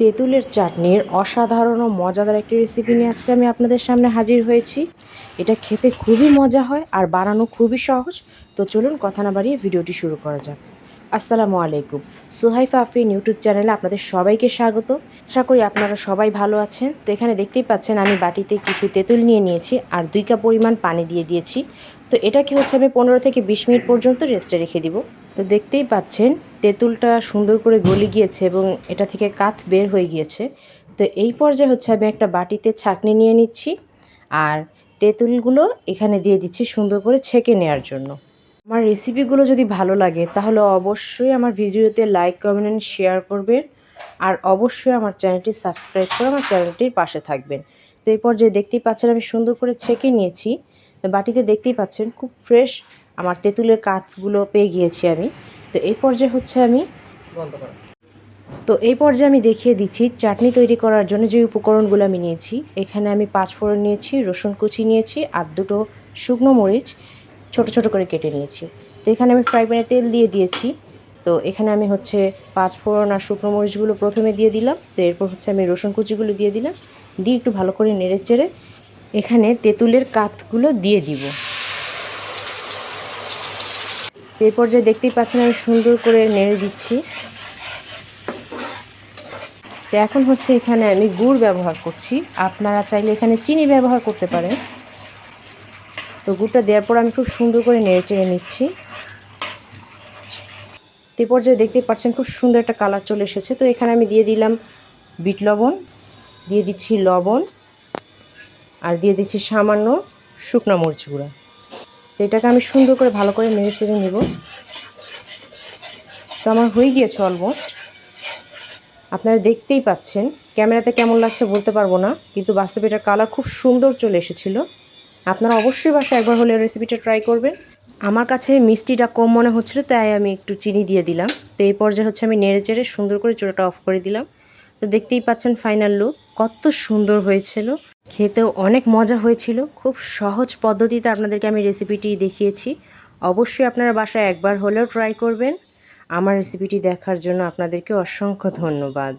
তেঁতুলের চাটনির অসাধারণ ও মজাদার একটি রেসিপি নিয়ে আজকে আমি আপনাদের সামনে হাজির হয়েছি। এটা খেতে খুবই মজা হয় আর বানানো খুবই সহজ। তো চলুন কথা না বাড়িয়ে ভিডিওটি শুরু করা যাক। আসসালামু আলাইকুম। সুহাইফা আফরিন ইউটিউব চ্যানেলে আপনাদের সবাইকে স্বাগত। আশা করি আপনারা সবাই ভালো আছেন। তো এখানে দেখতেই পাচ্ছেন আমি বাটিতে কিছু তেঁতুল নিয়ে নিয়েছি আর দুই কাপ পরিমাণ পানি দিয়ে দিয়েছি। তো এটাকে হচ্ছে, আমি পনেরো থেকে বিশ মিনিট পর্যন্ত রেস্টে রেখে দিব। তো দেখতেই পাচ্ছেন, তেঁতুলটা সুন্দর করে গলে গিয়েছে এবং এটা থেকে কাত বের হয়ে গিয়েছে। তো এই পর্যায়ে হচ্ছে, আমি একটা বাটিতে ছাঁকনি নিয়ে নিচ্ছি আর তেঁতুলগুলো এখানে দিয়ে দিচ্ছি সুন্দর করে ছেঁকে নেওয়ার জন্য। আমার রেসিপিগুলো যদি ভালো লাগে, তাহলে অবশ্যই আমার ভিডিওতে লাইক কমেন্ট শেয়ার করবেন আর অবশ্যই আমার চ্যানেলটি সাবস্ক্রাইব করে আমার চ্যানেলটির পাশে থাকবেন। তো এই পর্যায়ে দেখতেই পাচ্ছেন, আমি সুন্দর করে ছেঁকে নিয়েছি। তো বাটিতে দেখতেই পাচ্ছেন খুব ফ্রেশ আমার তেঁতুলের কাজগুলো পেয়ে গিয়েছি আমি। তো এই পর্যায়ে হচ্ছে আমি তো এই পর্যায়ে আমি দেখিয়ে দিচ্ছি চাটনি তৈরি করার জন্য যে উপকরণগুলো আমি নিয়েছি। এখানে আমি পাঁচ ফোড়ন নিয়েছি রসুন কুচি নিয়েছি আর দুটো শুকনো মরিচ ছোট ছোট করে কেটে নিয়েছি। তো এখানে আমি ফ্রাই প্যানে তেল দিয়ে দিয়েছি। তো এখানে আমি হচ্ছে পাঁচ ফোড়ন আর শুকনো মরিচগুলো প্রথমে দিয়ে দিলাম। তো এরপর হচ্ছে আমি রসুন কুচিগুলো দিয়ে দিলাম। দিয়ে একটু ভালো করে নেড়ে চেড়ে এখানে তেঁতুলের কাতগুলো দিয়ে দিব। এই পর্যায়ে দেখতেই পাচ্ছেন, আমি সুন্দর করে নেড়ে দিচ্ছি। তো এখন হচ্ছে এখানে আমি গুড় ব্যবহার করছি। আপনারা চাইলে এখানে চিনি ব্যবহার করতে পারেন। তো গুড়টা দেওয়ার পর আমি খুব সুন্দর করে নেড়ে চেড়ে নিচ্ছি। তো পর্যায়ে দেখতেই পাচ্ছেন, খুব সুন্দর একটা কালার চলে এসেছে। তো এখানে আমি দিয়ে দিলাম বিট লবণ, দিয়ে দিচ্ছি লবণ। আর দিয়ে দিচ্ছি সামান্য শুকনো মরিচ গুঁড়া। তো এটাকে আমি সুন্দর করে ভালো করে নেড়ে চেড়ে নেব। তো আমার হয়ে গিয়েছে অলমোস্ট আপনারা দেখতেই পাচ্ছেন, ক্যামেরাতে কেমন লাগছে বলতে পারব না, কিন্তু বাস্তবে এটার কালার খুব সুন্দর চলে এসেছিল। আপনারা অবশ্যই বাসায় একবার হলে রেসিপিটা ট্রাই করবেন। আমার কাছে মিষ্টিটা কম মনে হচ্ছিল, তাই আমি একটু চিনি দিয়ে দিলাম। তো এই পর্যায়ে হচ্ছে আমি নেড়ে চেড়ে সুন্দর করে চুলাটা অফ করে দিলাম। তো দেখতেই পাচ্ছেন ফাইনাল লুক কত সুন্দর হয়েছিল। খেতেও অনেক মজা হয়েছিল। খুব সহজ পদ্ধতিতে আপনাদেরকে আমি রেসিপিটি দেখিয়েছি। অবশ্যই আপনারা বাসায় একবার হলেও ট্রাই করবেন। আমার রেসিপিটি দেখার জন্য আপনাদেরকে অসংখ্য ধন্যবাদ।